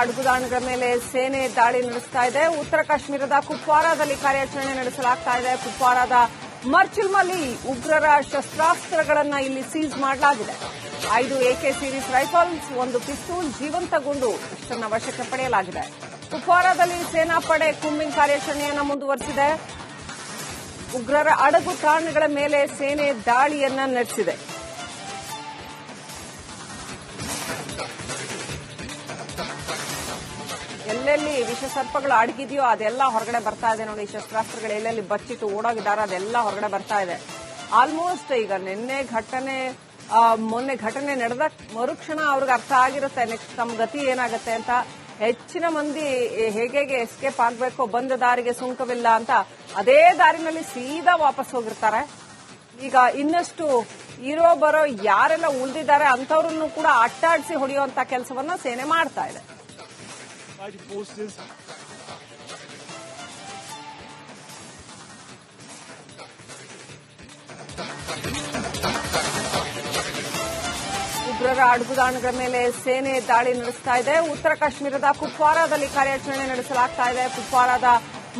ಅಡುಗುದಾಣಗಳ ಮೇಲೆ ಸೇನೆ ದಾಳಿ ನಡೆಸ್ತಾ ಇದೆ. ಉತ್ತರ ಕಾಶ್ಮೀರದ ಕುಪ್ವಾರಾದಲ್ಲಿ ಕಾರ್ಯಾಚರಣೆ ನಡೆಸಲಾಗ್ತಾ ಇದೆ. ಕುಪ್ವಾರಾದ ಮರ್ಚಿಲ್ಮಲ್ಲಿ ಉಗ್ರರ ಶಸ್ತ್ರಾಸ್ತ್ರಗಳನ್ನು ಇಲ್ಲಿ ಸೀಸ್ ಮಾಡಲಾಗಿದೆ. ಐದು ಎಕೆ ಸೀರೀಸ್ ರೈಫಲ್ಸ್, ಒಂದು ಪಿಸ್ತೂಲ್ ಜೀವಂತ ಗುಂಡು ಇಷ್ಟನ್ನ ವಶಕ್ಕೆ ಪಡೆಯಲಾಗಿದೆ. ಕುಪ್ವಾರಾದಲ್ಲಿ ಸೇನಾಪಡೆ ಕುಂಬಿಂಗ್ ಕಾರ್ಯಾಚರಣೆಯನ್ನು ಮುಂದುವರೆಸಿದೆ. ಉಗ್ರರ ಅಡಗು ತಾಣಗಳ ಮೇಲೆ ಸೇನೆ ದಾಳಿಯನ್ನ ನಡೆಸಿದೆ. ವಿಷಸರ್ಪಗಳು ಅಡಗಿದೆಯೋ ಅದೆಲ್ಲ ಹೊರಗಡೆ ಬರ್ತಾ ಇದೆ ನೋಡಿ. ಶಸ್ತ್ರಾಸ್ತ್ರಗಳು ಎಲ್ಲೆಲ್ಲಿ ಬಚ್ಚಿಟ್ಟು ಓಡೋಗಿದ್ದಾರೆ ಅದೆಲ್ಲ ಹೊರಗಡೆ ಬರ್ತಾ ಇದೆ. ಆಲ್ಮೋಸ್ಟ್ ಈಗ ನಿನ್ನೆ ಘಟನೆ ಮೊನ್ನೆ ಘಟನೆ ನಡೆದ ಮರುಕ್ಷಣ ಅವ್ರಿಗೆ ಅರ್ಥ ಆಗಿರುತ್ತೆ. ನೆಕ್ಸ್ಟ್ ತಮ್ಮ ಗತಿ ಏನಾಗುತ್ತೆ ಅಂತ. ಹೆಚ್ಚಿನ ಮಂದಿ ಹೇಗೆ ಎಸ್ಕೇಪ್ ಆಗ್ಬೇಕು, ಬಂದ ದಾರಿಗೆ ಸುಂಕವಿಲ್ಲ ಅಂತ ಅದೇ ದಾರಿನಲ್ಲಿ ಸೀದಾ ವಾಪಸ್ ಹೋಗಿರ್ತಾರೆ. ಈಗ ಇನ್ನಷ್ಟು ಇರೋ ಬರೋ ಯಾರೆಲ್ಲ ಉಳಿದಿದ್ದಾರೆ ಅಂತವ್ರನ್ನು ಕೂಡ ಅಟ್ಟಾಡಿಸಿ ಹೊಡೆಯುವಂತ ಕೆಲಸವನ್ನ ಸೇನೆ ಮಾಡ್ತಾ ಇದೆ. Fighting ist. ಉಗ್ರರ ಅಡುಗುದಾಣಗಳ ಮೇಲೆ ಸೇನೆ ದಾಳಿ ನಡೆಸ್ತಾ ಇದೆ. ಉತ್ತರ ಕಾಶ್ಮೀರದ ಕುಪ್ವಾರಾದಲ್ಲಿ ಕಾರ್ಯಾಚರಣೆ ನಡೆಸಲಾಗ್ತಾ ಇದೆ. ಕುಪ್ವಾರಾದ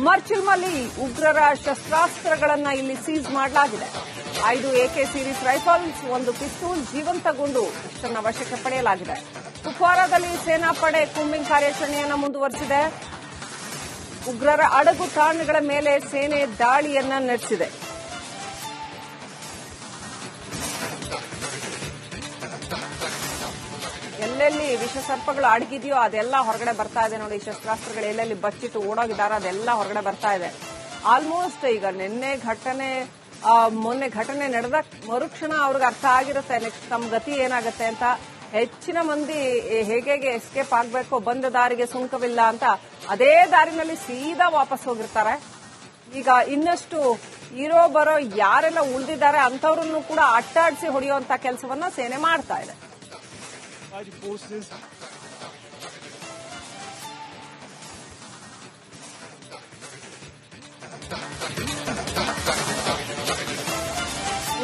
ಮರ್ಚಿಲ್ಮಲ್ಲಿ ಉಗ್ರರ ಶಸ್ತ್ರಾಸ್ತ್ರಗಳನ್ನು ಇಲ್ಲಿ ಸೀಸ್ ಮಾಡಲಾಗಿದೆ. ಐದು ಎಕೆ ಸೀರೀಸ್ ರೈಫಲ್ಸ್, ಒಂದು ಪಿಸ್ತೂಲ್ ಜೀವಂತ ಗುಂಡು ಇಷ್ಟನ್ನ ವಶಕ್ಕೆ ಪಡೆಯಲಾಗಿದೆ. ಕುಪ್ವಾರಾದಲ್ಲಿ ಸೇನಾಪಡೆ ಕುಂಬಿಂಗ್ ಕಾರ್ಯಾಚರಣೆಯನ್ನು ಮುಂದುವರೆಸಿದೆ. ಉಗ್ರರ ಅಡಗು ತಾಣಗಳ ಮೇಲೆ ಸೇನೆ ದಾಳಿಯನ್ನ ನಡೆಸಿದೆ. ಎಲ್ಲೆಲ್ಲಿ ವಿಷಸರ್ಪಗಳು ಅಡಗಿದೆಯೋ ಅದೆಲ್ಲ ಹೊರಗಡೆ ಬರ್ತಾ ಇದೆ ನೋಡಿ ಶಸ್ತ್ರಾಸ್ತ್ರಗಳು ಎಲ್ಲೆಲ್ಲಿ ಬಚ್ಚಿಟ್ಟು ಓಡೋಗಿದ್ದಾರೆ ಅದೆಲ್ಲ ಹೊರಗಡೆ ಬರ್ತಾ ಇದೆ. ಆಲ್ಮೋಸ್ಟ್ ಈಗ ನಿನ್ನೆ ಘಟನೆ ಮೊನ್ನೆ ಘಟನೆ ನಡೆದ ಮರುಕ್ಷಣ ಅವ್ರಿಗೆ ಅರ್ಥ ಆಗಿರುತ್ತೆ. ನೆಕ್ಸ್ಟ್ ತಮ್ಮ ಗತಿ ಏನಾಗುತ್ತೆ ಅಂತ. ಹೆಚ್ಚಿನ ಮಂದಿ ಹೇಗೆ ಎಸ್ಕೇಪ್ ಆಗ್ಬೇಕು, ಬಂದ ದಾರಿಗೆ ಸುಂಕವಿಲ್ಲ ಅಂತ ಅದೇ ದಾರಿನಲ್ಲಿ ಸೀದಾ ವಾಪಸ್ ಹೋಗಿರ್ತಾರೆ. ಈಗ ಇನ್ನಷ್ಟು ಇರೋ ಬರೋ ಯಾರೆಲ್ಲ ಉಳಿದಿದ್ದಾರೆ ಅಂತವ್ರನ್ನು ಕೂಡ ಅಟ್ಟಾಡಿಸಿ ಹೊಡೆಯುವಂತ ಕೆಲಸವನ್ನ ಸೇನೆ ಮಾಡ್ತಾ ಇದೆ.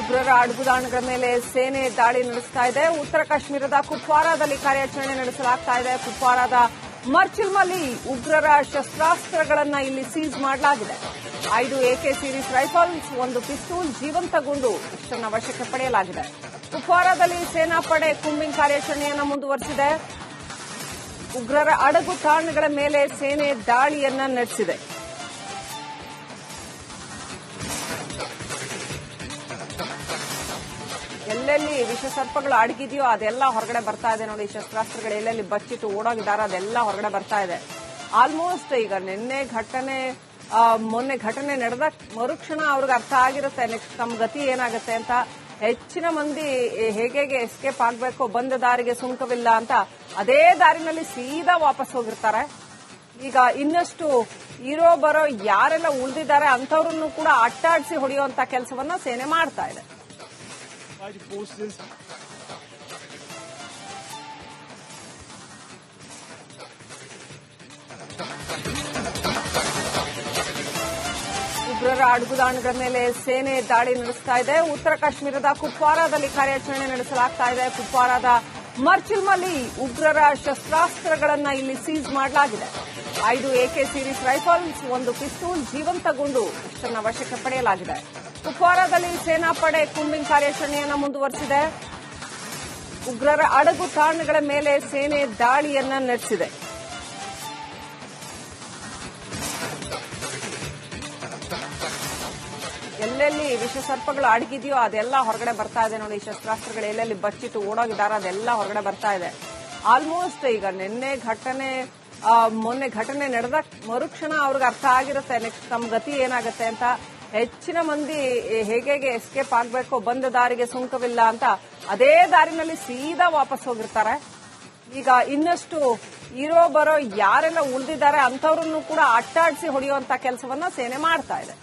ಉಗ್ರರ ಅಡಗುದಾಣಗಳ ಮೇಲೆ ಸೇನೆ ದಾಳಿ ನಡೆಸ್ತಾ ಇದೆ. ಉತ್ತರ ಕಾಶ್ಮೀರದ ಕುಪ್ವಾರಾದಲ್ಲಿ ಕಾರ್ಯಾಚರಣೆ ನಡೆಸಲಾಗ್ತಾ ಇದೆ. ಕುಪ್ವಾರಾದ ಮರ್ಚಿಲ್ಮಲ್ಲಿ ಉಗ್ರರ ಶಸ್ತ್ರಾಸ್ತ್ರಗಳನ್ನು ಇಲ್ಲಿ ಸೀಸ್ ಮಾಡಲಾಗಿದೆ. ಐದು ಎಕೆ ಸೀರೀಸ್ ರೈಫಲ್ಸ್, ಒಂದು ಪಿಸ್ತೂಲ್, ಜೀವಂತ ಗುಂಡು ಇಷ್ಟನ್ನ ವಶಕ್ಕೆ ಪಡೆಯಲಾಗಿದೆ. ಕುಪ್ವಾರಾದಲ್ಲಿ ಸೇನಾಪಡೆ ಕುಂಬಿಂಗ್ ಕಾರ್ಯಾಚರಣೆಯನ್ನು ಮುಂದುವರೆಸಿದೆ. ಉಗ್ರರ ಅಡಗು ತಾಣಗಳ ಮೇಲೆ ಸೇನೆ ದಾಳಿಯನ್ನ ನಡೆಸಿದೆ. ಎಲ್ಲೆಲ್ಲಿ ವಿಷಸರ್ಪಗಳು ಅಡಗಿದೆಯೋ ಅದೆಲ್ಲ ಹೊರಗಡೆ ಬರ್ತಾ ಇದೆ ನೋಡಿ, ಶಸ್ತ್ರಾಸ್ತ್ರಗಳು ಎಲ್ಲೆಲ್ಲಿ ಬಚ್ಚಿಟ್ಟು ಓಡೋಗಿದಾರೋ ಅದೆಲ್ಲ ಹೊರಗಡೆ ಬರ್ತಾ ಇದೆ. ಆಲ್ಮೋಸ್ಟ್ ಈಗ ನಿನ್ನೆ ಘಟನೆ ಮೊನ್ನೆ ಘಟನೆ ನಡೆದ ಮರುಕ್ಷಣ ಅವ್ರಿಗೆ ಅರ್ಥ ಆಗಿರುತ್ತೆ. ನೆಕ್ಸ್ಟ್ ತಮ್ಮ ಗತಿ ಏನಾಗುತ್ತೆ ಅಂತ ಹೆಚ್ಚಿನ ಮಂದಿ ಹೇಗೆ ಎಸ್ಕೇಪ್ ಆಗ್ಬೇಕು, ಬಂದ ದಾರಿಗೆ ಸುಂಕವಿಲ್ಲ ಅಂತ ಅದೇ ದಾರಿನಲ್ಲಿ ಸೀದಾ ವಾಪಸ್ ಹೋಗಿರ್ತಾರೆ. ಈಗ ಇನ್ನಷ್ಟು ಇರೋ ಬರೋ ಯಾರೆಲ್ಲ ಉಳಿದಿದ್ದಾರೆ ಅಂತವ್ರನ್ನು ಕೂಡ ಅಟ್ಟಾಡಿಸಿ ಹೊಡೆಯುವಂತ ಕೆಲಸವನ್ನ ಸೇನೆ ಮಾಡ್ತಾ ಇದೆ. Ist. ಉಗ್ರರ ಅಡುಗುದಾಣಗಳ ಮೇಲೆ ಸೇನೆ ದಾಳಿ ನಡೆಸ್ತಾ ಇದೆ. ಉತ್ತರ ಕಾಶ್ಮೀರದ ಕುಪ್ವಾರಾದಲ್ಲಿ ಕಾರ್ಯಾಚರಣೆ ನಡೆಸಲಾಗ್ತಾ ಇದೆ. ಕುಪ್ವಾರಾದ ಮರ್ಚಿಲ್ಮಲ್ಲಿ ಉಗ್ರರ ಶಸ್ತ್ರಾಸ್ತ್ರಗಳನ್ನು ಇಲ್ಲಿ ಸೀಸ್ ಮಾಡಲಾಗಿದೆ. ಐದು ಎಕೆ ಸೀರೀಸ್ ರೈಫಲ್ಸ್, ಒಂದು ಪಿಸ್ತೂಲ್ ಜೀವಂತಗೊಂಡು ಗುಂಡು ಇಷ್ಟನ್ನ ವಶಕ್ಕೆ ಪಡೆಯಲಾಗಿದೆ. ಕುಪ್ವಾರಾದಲ್ಲಿ ಸೇನಾಪಡೆ ಕುಂಬಿಂಗ್ ಕಾರ್ಯಾಚರಣೆಯನ್ನು ಮುಂದುವರೆಸಿದೆ. ಉಗ್ರರ ಅಡಗು ತಾಣಗಳ ಮೇಲೆ ಸೇನೆ ದಾಳಿಯನ್ನ ನಡೆಸಿದೆ. ಎಲ್ಲೆಲ್ಲಿ ವಿಷ ಸರ್ಪಗಳು ಅಡಗಿದೆಯೋ ಅದೆಲ್ಲ ಹೊರಗಡೆ ಬರ್ತಾ ಇದೆ ನೋಡಿ ಶಸ್ತ್ರಾಸ್ತ್ರಗಳು ಎಲ್ಲೆಲ್ಲಿ ಬಚ್ಚಿಟ್ಟು ಓಡೋಗಿದ್ದಾರೆ ಅದೆಲ್ಲ ಹೊರಗಡೆ ಬರ್ತಾ ಇದೆ. ಆಲ್ಮೋಸ್ಟ್ ಈಗ ನಿನ್ನೆ ಘಟನೆ ಮೊನ್ನೆ ಘಟನೆ ನಡೆದ ಮರುಕ್ಷಣ ಅವ್ರಿಗೆ ಅರ್ಥ ಆಗಿರುತ್ತೆ. ನೆಕ್ಸ್ಟ್ ತಮ್ಮ ಗತಿ ಏನಾಗುತ್ತೆ ಅಂತ ಹೆಚ್ಚಿನ ಮಂದಿ ಹೇಗೆ ಎಸ್ಕೇಪ್ ಆಗ್ಬೇಕು ಬಂದ ದಾರಿಗೆ ಸುಂಕವಿಲ್ಲ ಅಂತ ಅದೇ ದಾರಿನಲ್ಲಿ ಸೀದಾ ವಾಪಸ್ ಹೋಗಿರ್ತಾರೆ. ಈಗ ಇನ್ನಷ್ಟು ಇರೋ ಬರೋ ಯಾರೆಲ್ಲ ಉಳಿದಿದ್ದಾರೆ ಅಂತವ್ರನ್ನು ಕೂಡ ಅಟ್ಟಾಡಿಸಿ ಹೊಡೆಯುವಂತ ಕೆಲಸವನ್ನ ಸೇನೆ ಮಾಡ್ತಾ ಇದೆ.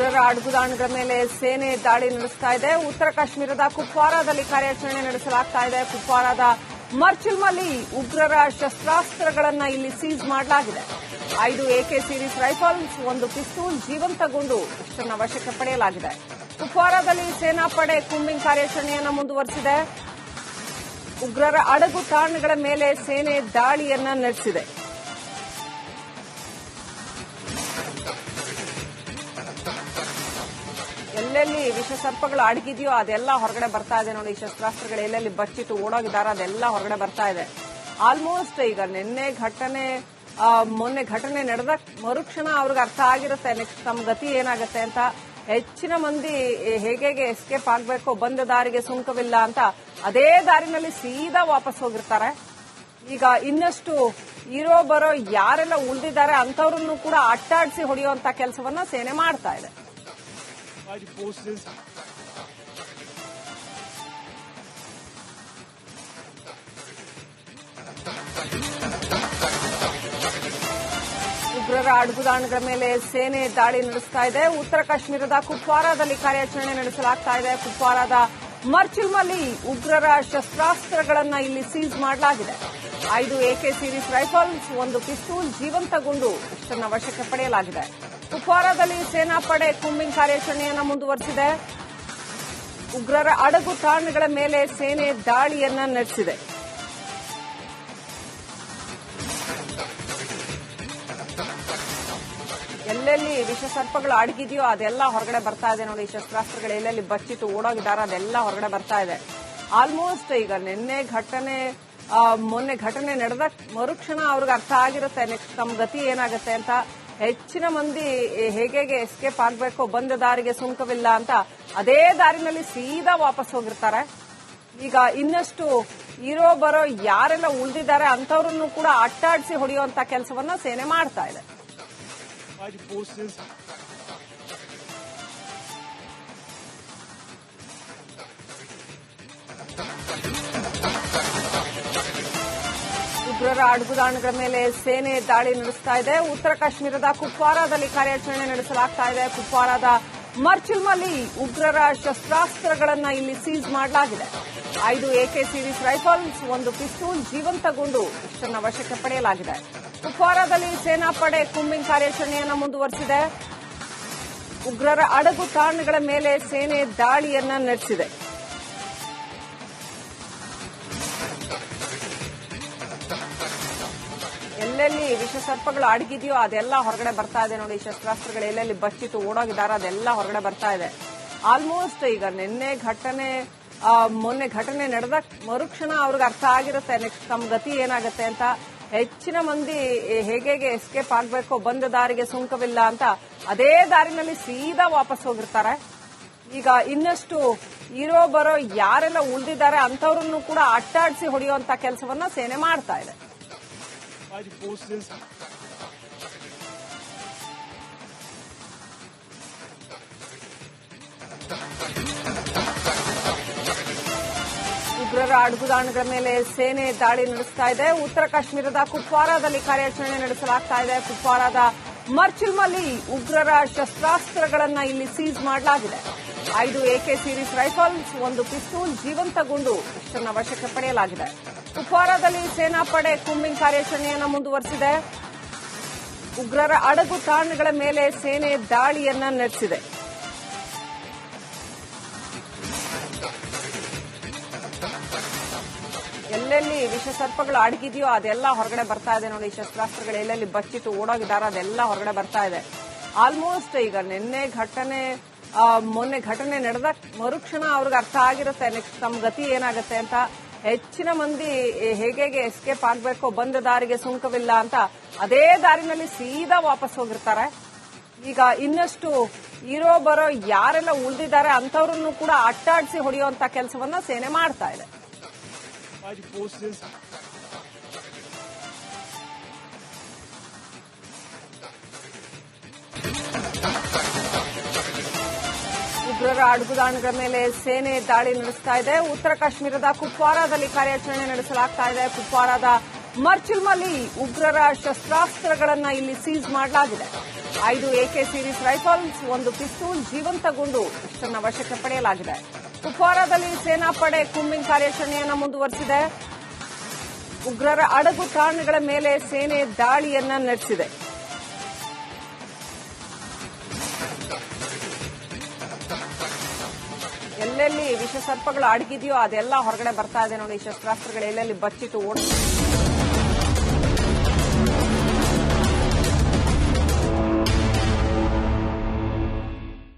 ಉಗ್ರರ ಅಡುಗುದಾಣಗಳ ಮೇಲೆ ಸೇನೆ ದಾಳಿ ನಡೆಸ್ತಾ ಇದೆ. ಉತ್ತರ ಕಾಶ್ಮೀರದ ಕುಪ್ವಾರಾದಲ್ಲಿ ಕಾರ್ಯಾಚರಣೆ ನಡೆಸಲಾಗ್ತಾ ಇದೆ. ಕುಪ್ವಾರಾದ ಮರ್ಚಿಲ್ಮಲ್ಲಿ ಉಗ್ರರ ಶಸ್ತ್ರಾಸ್ತ್ರಗಳನ್ನು ಇಲ್ಲಿ ಸೀಸ್ ಮಾಡಲಾಗಿದೆ. ಐದು ಎಕೆ ಸೀರೀಸ್ ರೈಫಲ್ಸ್, ಒಂದು ಪಿಸ್ತೂಲ್ ಜೀವಂತಗೊಂಡು ಇಷ್ಟನ್ನು ವಶಕ್ಕೆ ಪಡೆಯಲಾಗಿದೆ. ಕುಪ್ವಾರಾದಲ್ಲಿ ಸೇನಾಪಡೆ ಕುಂಬಿಂಗ್ ಕಾರ್ಯಾಚರಣೆಯನ್ನು ಮುಂದುವರೆಸಿದೆ. ಉಗ್ರರ ಅಡಗು ತಾಣಗಳ ಮೇಲೆ ಸೇನೆ ದಾಳಿಯನ್ನು ನಡೆಸಿದೆ. ಎಲ್ಲೆಲ್ಲಿ ವಿಷಸರ್ಪಗಳು ಅಡಗಿದೆಯೋ ಅದೆಲ್ಲ ಹೊರಗಡೆ ಬರ್ತಾ ಇದೆ ನೋಡಿ, ಶಸ್ತ್ರಾಸ್ತ್ರಗಳು ಎಲ್ಲೆಲ್ಲಿ ಬಚ್ಚಿಟ್ಟು ಓಡೋಗಿದ್ದಾರೆ, ಅದೆಲ್ಲ ಹೊರಗಡೆ ಬರ್ತಾ ಇದೆ. ಆಲ್ಮೋಸ್ಟ್ ಈಗ ನಿನ್ನೆ ಘಟನೆ ಮೊನ್ನೆ ಘಟನೆ ನಡೆದ ಮರುಕ್ಷಣ ಅವ್ರಿಗೆ ಅರ್ಥ ಆಗಿರುತ್ತೆ ನೆಕ್ಸ್ಟ್ ತಮ್ಮ ಗತಿ ಏನಾಗುತ್ತೆ ಅಂತ. ಹೆಚ್ಚಿನ ಮಂದಿ ಹೇಗೆ ಎಸ್ಕೇಪ್ ಆಗಬೇಕು, ಬಂದ ದಾರಿಗೆ ಸುಂಕವಿಲ್ಲ ಅಂತ ಅದೇ ದಾರಿನಲ್ಲಿ ಸೀದಾ ವಾಪಸ್ ಹೋಗಿರ್ತಾರೆ. ಈಗ ಇನ್ನಷ್ಟು ಇರೋ ಬರೋ ಯಾರೆಲ್ಲ ಉಳಿದಿದ್ದಾರೆ ಅಂತವ್ರನ್ನು ಕೂಡ ಅಟ್ಟಾಡಿಸಿ ಹೊಡೆಯುವಂತ ಕೆಲಸವನ್ನ ಸೇನೆ ಮಾಡ್ತಾ ಇದೆ. ಉಗ್ರರ ಅಡುಗುದಾಣಗಳ ಮೇಲೆ ಸೇನೆ ದಾಳಿ ನಡೆಸ್ತಾ ಇದೆ. ಉತ್ತರ ಕಾಶ್ಮೀರದ ಕುಪ್ವಾರಾದಲ್ಲಿ ಕಾರ್ಯಾಚರಣೆ ನಡೆಸಲಾಗ್ತಾ ಇದೆ. ಕುಪ್ವಾರಾದ ಮರ್ಚಿಲ್ಮಲ್ಲಿ ಉಗ್ರರ ಶಸ್ತ್ರಾಸ್ತ್ರಗಳನ್ನು ಇಲ್ಲಿ ಸೀಸ್ ಮಾಡಲಾಗಿದೆ. ಐದು ಎಕೆ ಸೀರೀಸ್ ರೈಫಲ್ಸ್, ಒಂದು ಪಿಸ್ತೂಲ್ ಜೀವಂತಗೊಂಡು ಇಷ್ಟನ್ನ ವಶಕ್ಕೆ ಪಡೆಯಲಾಗಿದೆ. ಕುಪ್ವಾರಾದಲ್ಲಿ ಸೇನಾಪಡೆ ಕೂಂಬಿಂಗ್ ಕಾರ್ಯಾಚರಣೆಯನ್ನು ಮುಂದುವರೆಸಿದೆ. ಉಗ್ರರ ಅಡಗು ತಾಣಗಳ ಮೇಲೆ ಸೇನೆ ದಾಳಿಯನ್ನ ನಡೆಸಿದೆ. ಎಲ್ಲೆಲ್ಲಿ ವಿಷ ಸರ್ಪಗಳು ಅಡಗಿದೆಯೋ ಅದೆಲ್ಲ ಹೊರಗಡೆ ಬರ್ತಾ ಇದೆ ನೋಡಿ ಶಸ್ತ್ರಾಸ್ತ್ರಗಳು ಎಲ್ಲೆಲ್ಲಿ ಬಚ್ಚಿಟ್ಟು ಓಡೋಗಿದ್ದಾರೆ ಅದೆಲ್ಲ ಹೊರಗಡೆ ಬರ್ತಾ ಇದೆ. ಆಲ್ಮೋಸ್ಟ್ ಈಗ ನಿನ್ನೆ ಘಟನೆ ಮೊನ್ನೆ ಘಟನೆ ನಡೆದ ಮರುಕ್ಷಣ ಅವ್ರಿಗೆ ಅರ್ಥ ಆಗಿರುತ್ತೆ ನೆಕ್ಸ್ಟ್ ತಮ್ಮ ಗತಿ ಏನಾಗುತ್ತೆ ಅಂತ. ಹೆಚ್ಚಿನ ಮಂದಿ ಹೇಗೆ ಎಸ್ಕೇಪ್ ಆಗಬೇಕು ಬಂದ ದಾರಿಗೆ ಸುಂಕವಿಲ್ಲ ಅಂತ ಅದೇ ದಾರಿನಲ್ಲಿ ಸೀದಾ ವಾಪಸ್ ಹೋಗಿರ್ತಾರೆ. ಈಗ ಇನ್ನಷ್ಟು ಇರೋ ಬರೋ ಯಾರೆಲ್ಲ ಉಳಿದಿದ್ದಾರೆ ಅಂತವ್ರನ್ನು ಕೂಡ ಅಟ್ಟಾಡಿಸಿ ಹೊಡೆಯುವಂತ ಕೆಲಸವನ್ನ ಸೇನೆ ಮಾಡ್ತಾ ಇದೆ. ಉಗ್ರರ ಅಡಗುದಾಣಗಳ ಮೇಲೆ ಸೇನೆ ದಾಳಿ ನಡೆಸ್ತಾ ಇದೆ. ಉತ್ತರ ಕಾಶ್ಮೀರದ ಕುಪ್ವಾರಾದಲ್ಲಿ ಕಾರ್ಯಾಚರಣೆ ನಡೆಸಲಾಗ್ತಾ ಇದೆ. ಕುಪ್ವಾರಾದ ಮರ್ಚಿಲ್ಮಲ್ಲಿ ಉಗ್ರರ ಶಸ್ತ್ರಾಸ್ತ್ರಗಳನ್ನು ಇಲ್ಲಿ ಸೀಸ್ ಮಾಡಲಾಗಿದೆ. ಐದು ಎಕೆ ಸೀರೀಸ್ ರೈಫಲ್ಸ್, ಒಂದು ಪಿಸ್ತೂಲ್ ಜೀವಂತಗೊಂಡು ಇಷ್ಟನ್ನ ವಶಕ್ಕೆ ಪಡೆಯಲಾಗಿದೆ. ಕುಪ್ವಾರಾದಲ್ಲಿ ಸೇನಾಪಡೆ ಕೂಂಬಿಂಗ್ ಕಾರ್ಯಾಚರಣೆಯನ್ನು ಮುಂದುವರೆಸಿದೆ. ಉಗ್ರರ ಅಡಗು ತಾಣಗಳ ಮೇಲೆ ಸೇನೆ ದಾಳಿಯನ್ನ ನಡೆಸಿದೆ. ಎಲ್ಲೆಲ್ಲಿ ವಿಷಸರ್ಪಗಳು ಅಡಗಿದೆಯೋ ಅದೆಲ್ಲ ಹೊರಗಡೆ ಬರ್ತಾ ಇದೆ ನೋಡಿ ಶಸ್ತ್ರಾಸ್ತ್ರಗಳು ಎಲ್ಲೆಲ್ಲಿ ಬಚ್ಚಿಟ್ಟು ಓಡೋಗಿದ್ದಾರೆ, ಅದೆಲ್ಲ ಹೊರಗಡೆ ಬರ್ತಾ ಇದೆ. ಆಲ್ಮೋಸ್ಟ್ ಈಗ ನಿನ್ನೆ ಘಟನೆ ಮೊನ್ನೆ ಘಟನೆ ನಡೆದ ಮರುಕ್ಷಣ ಅವ್ರಿಗೆ ಅರ್ಥ ಆಗಿರುತ್ತೆ. ನೆಕ್ಸ್ಟ್ ತಮ್ಮ ಗತಿ ಏನಾಗುತ್ತೆ ಅಂತ ಹೆಚ್ಚಿನ ಮಂದಿ ಹೇಗೆ ಎಸ್ಕೇಪ್ ಆಗಬೇಕು, ಬಂದ ದಾರಿಗೆ ಸುಂಕವಿಲ್ಲ ಅಂತ ಅದೇ ದಾರಿನಲ್ಲಿ ಸೀದಾ ವಾಪಸ್ ಹೋಗಿರ್ತಾರೆ. ಈಗ ಇನ್ನಷ್ಟು ಇರೋ ಬರೋ ಯಾರೆಲ್ಲ ಉಳಿದಿದ್ದಾರೆ ಅಂತವ್ರನ್ನು ಕೂಡ ಅಟ್ಟಾಡಿಸಿ ಹೊಡೆಯುವಂತ ಕೆಲಸವನ್ನ ಸೇನೆ ಮಾಡ್ತಾ ಇದೆ. By the ist. ಉಗ್ರರ ಅಡುಗುದಾಣಗಳ ಮೇಲೆ ಸೇನೆ ದಾಳಿ ನಡೆಸ್ತಾ ಇದೆ. ಉತ್ತರ ಕಾಶ್ಮೀರದ ಕುಪ್ವಾರಾದಲ್ಲಿ ಕಾರ್ಯಾಚರಣೆ ನಡೆಸಲಾಗ್ತಾ ಇದೆ. ಕುಪ್ವಾರಾದ ಮರ್ಚಿಲ್ಮಲ್ಲಿ ಉಗ್ರರ ಶಸ್ತ್ರಾಸ್ತ್ರಗಳನ್ನ ಇಲ್ಲಿ ಸೀಸ್ ಮಾಡಲಾಗಿದೆ. ಐದು ಎಕೆ ಸೀರೀಸ್ ರೈಫಲ್ಸ್, ಒಂದು ಪಿಸ್ತೂಲ್, ಜೀವಂತ ಗುಂಡು ಇಷ್ಟನ್ನ ವಶಕ್ಕೆ ಪಡೆಯಲಾಗಿದೆ. ಕುಪ್ವಾರಾದಲ್ಲಿ ಸೇನಾಪಡೆ ಕೂಂಬಿಂಗ್ ಕಾರ್ಯಾಚರಣೆಯನ್ನು ಮುಂದುವರೆಸಿದೆ. ಉಗ್ರರ ಅಡಗು ತಾಣಗಳ ಮೇಲೆ ಸೇನೆ ದಾಳಿಯನ್ನ ನಡೆಸಿದೆ. ಎಲ್ಲೆಲ್ಲಿ ವಿಷ ಸರ್ಪಗಳು ಅಡಗಿದೆಯೋ ಅದೆಲ್ಲ ಹೊರಗಡೆ ಬರ್ತಾ ಇದೆ ನೋಡಿ ಶಸ್ತ್ರಾಸ್ತ್ರಗಳು ಎಲ್ಲೆಲ್ಲಿ ಬಚ್ಚಿಟ್ಟು ಓಡೋಗಿದ್ದಾರೆ ಅದೆಲ್ಲ ಹೊರಗಡೆ ಬರ್ತಾ ಇದೆ. ಆಲ್ಮೋಸ್ಟ್ ಈಗ ನಿನ್ನೆ ಘಟನೆ ಮೊನ್ನೆ ಘಟನೆ ನಡೆದ ಮರುಕ್ಷಣ ಅವ್ರಿಗೆ ಅರ್ಥ ಆಗಿರುತ್ತೆ. ನೆಕ್ಸ್ಟ್ ತಮ್ಮ ಗತಿ ಏನಾಗುತ್ತೆ ಅಂತ ಹೆಚ್ಚಿನ ಮಂದಿ ಹೇಗೆ ಎಸ್ಕೇಪ್ ಆಗಬೇಕು ಬಂದ ದಾರಿಗೆ ಸುಂಕವಿಲ್ಲ ಅಂತ ಅದೇ ದಾರಿನಲ್ಲಿ ಸೀದಾ ವಾಪಸ್ ಹೋಗಿರ್ತಾರೆ. ಈಗ ಇನ್ನಷ್ಟು ಇರೋ ಬರೋ ಯಾರೆಲ್ಲ ಉಳಿದಿದ್ದಾರೆ ಅಂತವ್ರನ್ನು ಕೂಡ ಅಟ್ಟಾಡಿಸಿ ಹೊಡೆಯುವಂತ ಕೆಲಸವನ್ನ ಸೇನೆ ಮಾಡ್ತಾ ಇದೆ. ಉಗ್ರರ ಅಡುಗುದಾಣಗಳ ಮೇಲೆ ಸೇನೆ ದಾಳಿ ನಡೆಸ್ತಾ ಇದೆ. ಉತ್ತರ ಕಾಶ್ಮೀರದ ಕುಪ್ವಾರಾದಲ್ಲಿ ಕಾರ್ಯಾಚರಣೆ ನಡೆಸಲಾಗ್ತಾ ಇದೆ. ಕುಪ್ವಾರಾದ ಮರ್ಚಿಲ್ಮಲ್ಲಿ ಉಗ್ರರ ಶಸ್ತ್ರಾಸ್ತ್ರಗಳನ್ನ ಇಲ್ಲಿ ಸೀಸ್ ಮಾಡಲಾಗಿದೆ. ಐದು ಎಕೆ ಸೀರೀಸ್ ರೈಫಲ್ಸ್, ಒಂದು ಪಿಸ್ತೂಲ್ ಜೀವಂತಗೊಂಡು ಇಷ್ಟನ್ನ ವಶಕ್ಕೆ ಪಡೆಯಲಾಗಿದೆ. ಕುಪ್ವಾರಾದಲ್ಲಿ ಸೇನಾಪಡೆ ಕೂಂಬಿಂಗ್ ಕಾರ್ಯಾಚರಣೆಯನ್ನು ಮುಂದುವರೆಸಿದೆ. ಉಗ್ರರ ಅಡಗು ತಾಣಗಳ ಮೇಲೆ ಸೇನೆ ದಾಳಿಯನ್ನ ನಡೆಸಿದೆ. ಎಲ್ಲೆಲ್ಲಿ ವಿಷ ಸರ್ಪಗಳು ಅಡಗಿದೆಯೋ ಅದೆಲ್ಲ ಹೊರಗಡೆ ಬರ್ತಾ ಇದೆ ನೋಡಿ ಶಸ್ತ್ರಾಸ್ತ್ರಗಳು ಎಲ್ಲೆಲ್ಲಿ ಬಚ್ಚಿಟ್ಟು ಓಡ